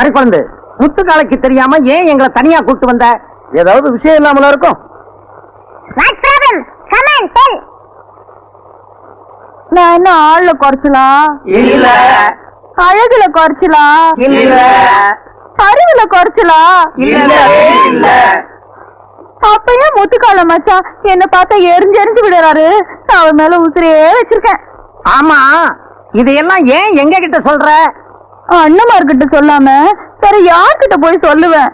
மறுக்குழந்து முத்துக்காலைக்கு தெரியாம ஏன் எங்களை தனியா கூட்டு வந்த? ஏதாவது விஷயம் இல்லாமல இருக்கும்? நான் என்ன ஆள்ல குறைச்சலாம் இல்ல. அழகுல குறைச்சலாம் இல்ல. அறிவுல குறைச்சலாம் இல்ல. இல்ல அப்பயே முத்துக்கால மச்சான் என்ன பார்த்தா எரிஞ்சு எரிஞ்சு விடுறாரு? நான் அவர் மேல உசிரியே வச்சிருக்கேன். ஆமா. இதையெல்லாம் ஏன் எங்க கிட்ட சொல்ற? அண்ணமார்கிட்ட சொல்லாம வேற யார்கிட்ட போய் சொல்லுவேன்?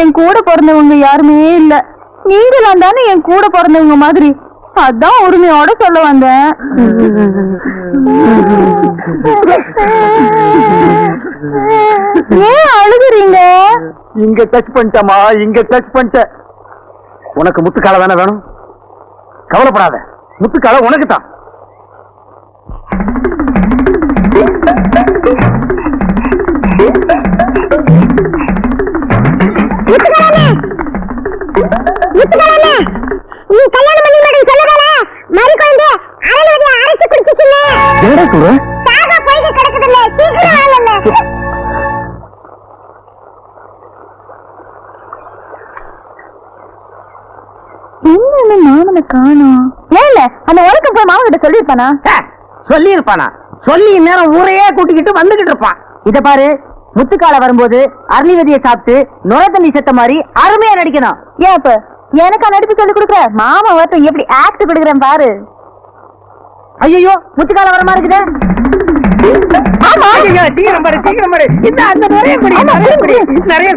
என் கூட பிறந்தவங்க யாருமே இல்ல. நீங்களாம் தானே என் கூட பிறந்தவங்க மாதிரி. அதான் உரிமையோட சொல்ல வந்தேன். ஏன் அழுகுறீங்க? இங்க டச் பண்ணிட்டமா இங்க டச் பண்ணிட்ட உனக்கு முத்துக்கால தானே வேணும்? கவலைப்படாத. முத்துக்கால உனக்கு தான் என்ன மாமனை காணோம்? ஏல அந்த உலகம் போய் மாமன் கிட்ட சொல்லிருப்பானா சொல்லி இருப்பானா சொல்லி நேரம் ஊரையே கூட்டிக்கிட்டு வந்துகிட்டு இருப்பான். இத பாரு முத்துக்கால வரும்போது அருணிவதியை சாப்பிட்டு நுர தண்ணி செத்த மாதிரி அருமையா நடிக்கணும். ஏன் அப்ப? எனக்கா நடிப்பு சொல்லி கொடுக்குற? மாமா ஒருத்தன் எப்படி ஆக்ட் கொடுக்குறேன் பாரு. ஐயோ முத்துக்கால வர மாதிரி இருக்குதே. ஆமா. பாரு பாரு. அந்த குடி குடி நிறைய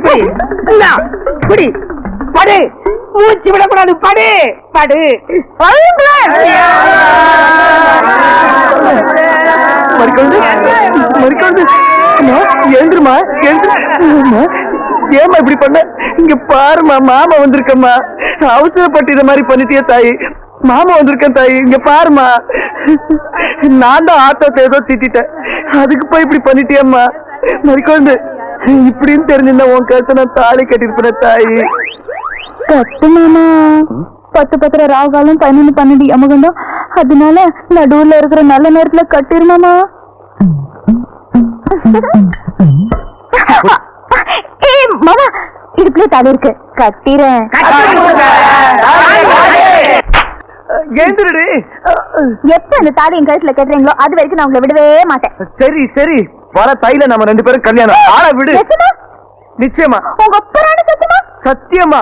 குடி. படு. மூச்சு விடக்கூடாது படு. படு. மறுக்கொண்டு மறுக்கொண்டு எழுந்துருமா எழுந்துருமா ஏமா இப்படி பண்ண? இங்க பாருமா மாமா வந்திருக்கம்மா. அவசரப்பட்டு இத மாதிரி பண்ணிட்டியே தாய். மாமா வந்திருக்கேன் தாய் இங்க பாருமா நான் தான் ஆட்டோத்தை ஏதோ திட்டிட்டேன். அதுக்கு போய் இப்படி பண்ணிட்டியம்மா. மறுக்கொண்டு இப்படின்னு தெரிஞ்சிருந்தா உன் கருத்தை நான் தாலி கட்டிருப்பேன் தாய். கட்டு மாமா. பத்து பத்திர ராகாலம் பன்னெண்டு பன்னெண்டு யமகண்டம் அதனால நடுவுல இருக்கிற நல்ல நேரத்துல கட்டிருமாமா ஏய் மாமா இடுப்புல தலை இருக்கு. கட்டிறேன். எழுந்துருடு எப்ப அந்த தாலி என் கழுத்துல கட்டுறீங்களோ அது வரைக்கும் நான் உங்களை விடவே மாட்டேன். சரி சரி. வர தைல நம்ம ரெண்டு பேரும் கல்யாணம். ஆள விடு? நிச்சயமா? உங்க அப்பரான சத்தமா சத்தியமா?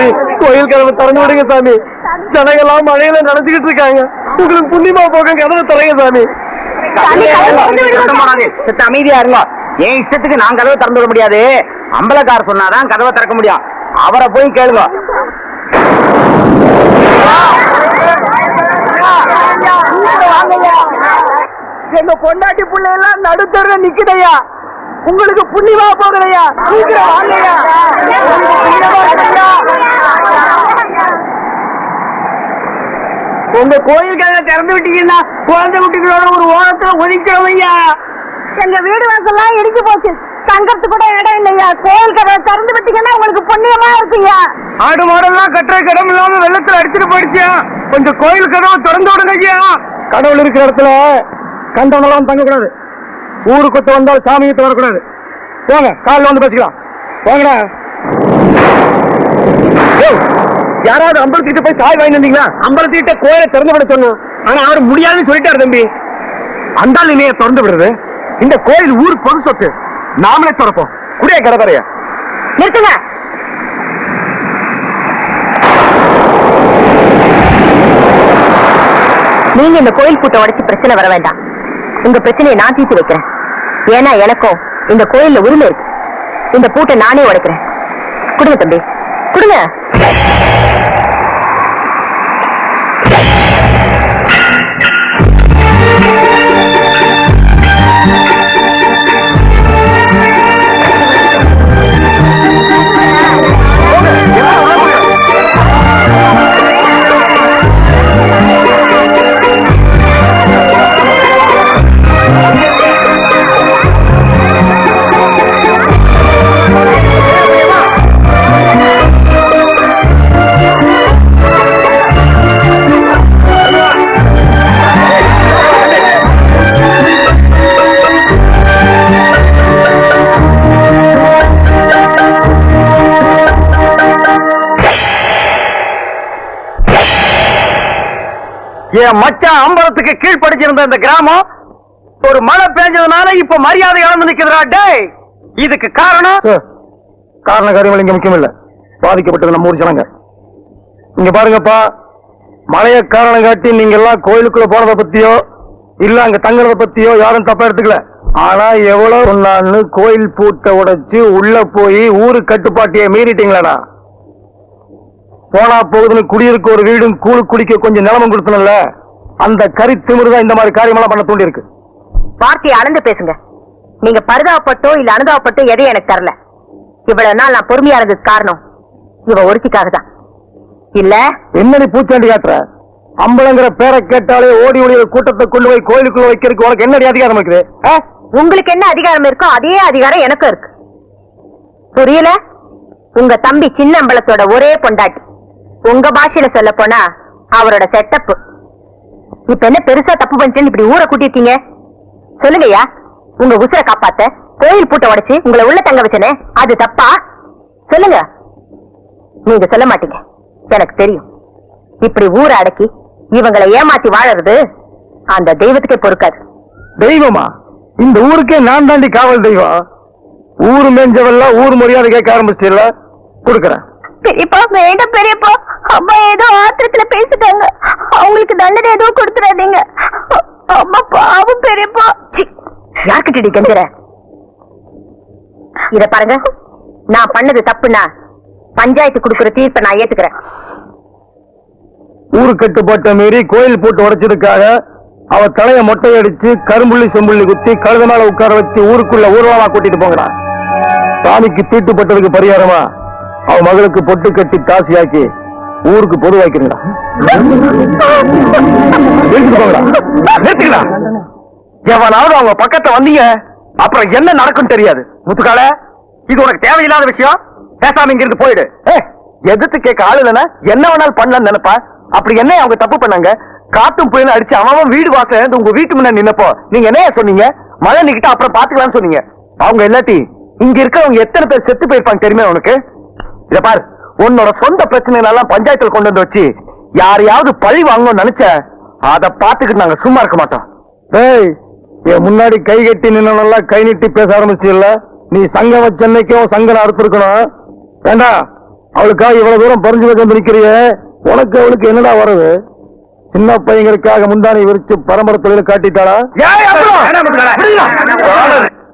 சாமி. கோயில் கதவை திறந்து விடுங்க சாமி. ஜனங்கள்லாம் மழையில நனைஞ்சுக்கிட்டு இருக்காங்க. உங்களுக்கு புண்ணியமா போக கதவை திறங்க சாமி. சித்த அமைதியா இருங்க. என் இஷ்டத்துக்கு நான் கதவை திறந்து விட முடியாது. அம்பலக்கார சொன்னாதான் கதவை திறக்க முடியும். அவரை போய் கேளுங்க. எங்க பொண்டாட்டி புள்ள எல்லாம் நடுத்தர நிக்குதையா? உங்களுக்கு புண்ணியமா போகலையா? சீக்கிரம் வாங்கய்யா உங்க கோயில் கதை திறந்து விட்டீங்கன்னா குழந்தை குட்டிகளோட ஒரு ஓரத்துல ஒதுக்கிறவையா எங்க வீடு வாசல்லாம் இடிச்சு போச்சு. தங்கறது கூட இடம் இல்லையா? கோயில் கதை திறந்து விட்டீங்கன்னா உங்களுக்கு புண்ணியமா இருக்குயா ஆடு மாடெல்லாம் கட்டுற கடம் இல்லாம வெள்ளத்துல அடிச்சுட்டு போயிடுச்சு கொஞ்சம் கோயில் கதவை திறந்து விடுங்க ஐயா கடவுள் இருக்கிற இடத்துல கண்டவனெல்லாம் தங்கக்கூடாது. ஊரு கொத்து வந்தால் சாமியத்தை வரக்கூடாது. போங்க காலில் வந்து பேசிக்கலாம். போங்கடா யாராவது அம்பலத்திட்ட போய் சாய் வாங்கி வந்தீங்களா? அம்பலத்திட்ட கோயிலை திறந்து விட சொன்னோம் ஆனா அவர் முடியாதுன்னு சொல்லிட்டாரு தம்பி. அந்த நிலையை திறந்து விடுறது? இந்த கோயில் ஊர் பொது சொத்து. நாமளே திறப்போம். குடிய கடற்கரைய. நிறுத்துங்க. நீங்க இந்த கோயில் கூட்டம் உடைச்சு பிரச்சனை வர வேண்டாம். உங்க பிரச்சனையை நான் தீர்த்து வைக்கிறேன். ஏன்னா எனக்கும் இந்த கோயில்ல உரிமை இருக்கு. இந்த பூட்டை நானே உடைக்கிறேன். கொடுங்க தம்பி. கொடுங்க. என் மச்சான் அம்பலத்துக்கு கீழ்படிச்சிருந்த இந்த கிராமம் ஒரு மழை பெஞ்சதுனால இப்ப மரியாதை இழந்து நிக்கிறா டேய். இதுக்கு காரணம்? காரண காரியங்கள் இங்க முக்கியம் இல்ல பாதிக்கப்பட்டது நம்ம ஊர் ஜனங்க. இங்க பாருங்கப்பா மழைய காரணம் காட்டி நீங்க எல்லாம் கோயிலுக்குள்ள போறத பத்தியோ இல்ல அங்க தங்குறத பத்தியோ யாரும் தப்பா எடுத்துக்கல. ஆனா எவ்வளவு சொன்னான்னு கோயில் பூட்டை உடைச்சு உள்ள போய் ஊரு கட்டுப்பாட்டையே மீறிட்டீங்களாடா. போனா போகுதுன்னு குடியிருக்க ஒரு வீடும் கூழு குடிக்க கொஞ்சம் நிலமும் கொடுத்தனல்ல. அந்த கறி திமிருதான் இந்த மாதிரி காரியமெல்லாம் பண்ண தூண்டி இருக்கு வார்த்தையை அளந்து பேசுங்க. நீங்க பரிதாபப்பட்டோ இல்ல அனுதாபப்பட்டோ எதையும் எனக்கு தரல. இவ்வளவு நாள் நான் பொறுமையா இருந்ததுக்கு காரணம் இவ ஒருத்திக்காக தான் இல்ல? என்ன நீ பூச்சாண்டி காட்டுற? அம்பளங்கிற பேரை கேட்டாலே ஓடி ஓடிய கூட்டத்தை கொண்டு போய் கோயிலுக்குள்ள வைக்கிறதுக்கு உனக்கு என்னடி அதிகாரம் இருக்குது? உங்களுக்கு என்ன அதிகாரம் இருக்கோ அதே அதிகாரம் எனக்கும் இருக்கு. புரியல? உங்க தம்பி சின்ன அம்பலத்தோட ஒரே பொண்டாட்டி. உங்க பாஷையில சொல்ல போனா அவரோட செட்டப் இப்ப என்ன பெருசா தப்பு பண்ணிட்டேன்னு இப்படி ஊரை கூட்டிருக்கீங்க சொல்லுங்கய்யா உங்க உசுரை காப்பாத்த கோயில் பூட்டை உடைச்சு உங்களை உள்ள தங்க வச்சனே அது தப்பா? சொல்லுங்க. நீங்க சொல்ல மாட்டீங்க. எனக்கு தெரியும். இப்படி ஊரை அடக்கி இவங்களை ஏமாத்தி வாழறது அந்த தெய்வத்துக்கே பொறுக்காது. தெய்வமா? இந்த ஊருக்கே நான் தாண்டி காவல் தெய்வம். ஊரு மேஞ்சவெல்லாம் ஊர் மரியாதை கேட்க ஆரம்பிச்சிடல கொடுக்கறேன். பெரியப்பா வேண்டாம் பெரியப்பா. அம்மா ஏதோ ஆத்திரத்துல பேசிட்டாங்க. அவங்களுக்கு தண்டனை எதுவும் கொடுத்துடாதீங்க அம்மா பாவம் பெரியப்பா. யார்கிட்டடி கெஞ்சுற? இத பாருங்க. நான் பண்ணது தப்புனா பஞ்சாயத்து கொடுக்கிற தீர்ப்பை நான் ஏத்துக்கிறேன். ஊரு கட்டுப்பாட்டை மீறி கோயில் போட்டு உடைச்சதுக்காக அவ தலைய மொட்டை அடிச்சு கரும்புள்ளி செம்புள்ளி குத்தி கழுத மேல உட்கார வச்சு ஊருக்குள்ள ஊர்வலமா கூட்டிட்டு போங்கடா. சாமிக்கு தீட்டுப்பட்டதுக்கு பரிகாரமா? அவன் மகளுக்கு பொட்டு கட்டி காசியாக்கி ஊருக்கு பொதுவாக்கிறீங்களா எவனாவது அவங்க பக்கத்தை வந்தீங்க அப்புறம் என்ன நடக்கும் தெரியாது. முத்துக்கால இது உனக்கு தேவையில்லாத விஷயம். பேசாம இங்க இருந்து போயிடு எதிர்த்து கேட்க ஆள் இல்லைன்னா என்ன வேணாலும் பண்ணலாம்னு நினைப்பா? அப்படி என்ன அவங்க தப்பு பண்ணாங்க? காட்டும் புயல் அடிச்சு அவன் வீடு வாசல இருந்து உங்க வீட்டு முன்னாடி நின்னப்போ நீங்க என்ன சொன்னீங்க? மழை நிக்கிட்ட அப்புறம் பாத்துக்கலாம்னு சொன்னீங்க. அவங்க இல்லாட்டி இங்க இருக்கிறவங்க எத்தனை பேர் செத்து போயிருப்பாங்க தெரியுமா உனக்கு? இத பாரு உன்னோட சொந்த பிரச்சனைகள் எல்லாம் பஞ்சாயத்துல கொண்டு வந்து வச்சு யாரையாவது பழி வாங்கணும்னு நினைச்ச அத பாத்துக்கிட்டு நாங்க சும்மா இருக்க மாட்டோம். ஏய் என் முன்னாடி கை கட்டி நின்னவனெல்லாம் கை நீட்டி பேச ஆரம்பிச்சில்ல? நீ சங்கம் வச்சன்னைக்கும் சங்கன அறுத்திருக்கணும். ஏண்டா அவளுக்காக இவ்வளவு தூரம் பறிஞ்சு வந்து நிக்கிறிய? உனக்கு அவளுக்கு என்னடா வரது சின்ன பையங்களுக்காக முந்தானை விரிச்சு பரம்பரை தொழில காட்டிட்டாளா?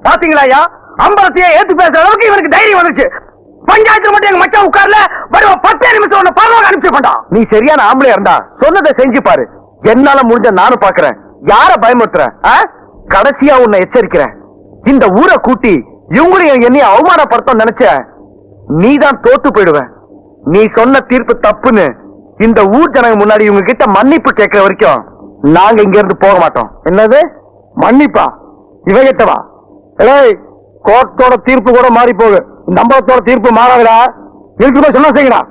பாத்தீங்களா ஐயா? அம்பலத்தையே ஏத்து பேசுற அளவுக்கு இவனுக்கு தைரியம் வந்துச்சு பஞ்சாயத்துல மட்டும் எங்க மச்சான் உட்கார்ல. வரும் பத்தே நிமிஷம் உன்னை பரவாயில்ல அனுப்பிச்சு பண்ணான் நீ சரியான ஆம்பளை இருந்தா சொன்னதை செஞ்சு பாரு. என்னால முடிஞ்ச நானும் பாக்குறேன். யார பயமுறுத்துறேன் ஆ? கடைசியா உன்னை எச்சரிக்கிறேன். இந்த ஊரை கூட்டி இவங்களையும் என்னையும் அவமானப்படுத்த நினைச்ச நீதான் தோத்து போயிடுவ நீ சொன்ன தீர்ப்பு தப்புன்னு இந்த ஊர் ஜனங்க முன்னாடி இவங்க கிட்ட மன்னிப்பு கேட்கிற வரைக்கும் நாங்க இங்க இருந்து போக மாட்டோம். என்னது? மன்னிப்பா. இவகிட்டவா ஏய் கோர்ட்டோட தீர்ப்பு கூட மாறி போகுது இந்த அம்பலத்தோட தீர்ப்பு மாறாதுடா. இருக்கு சொன்னா செய்யடா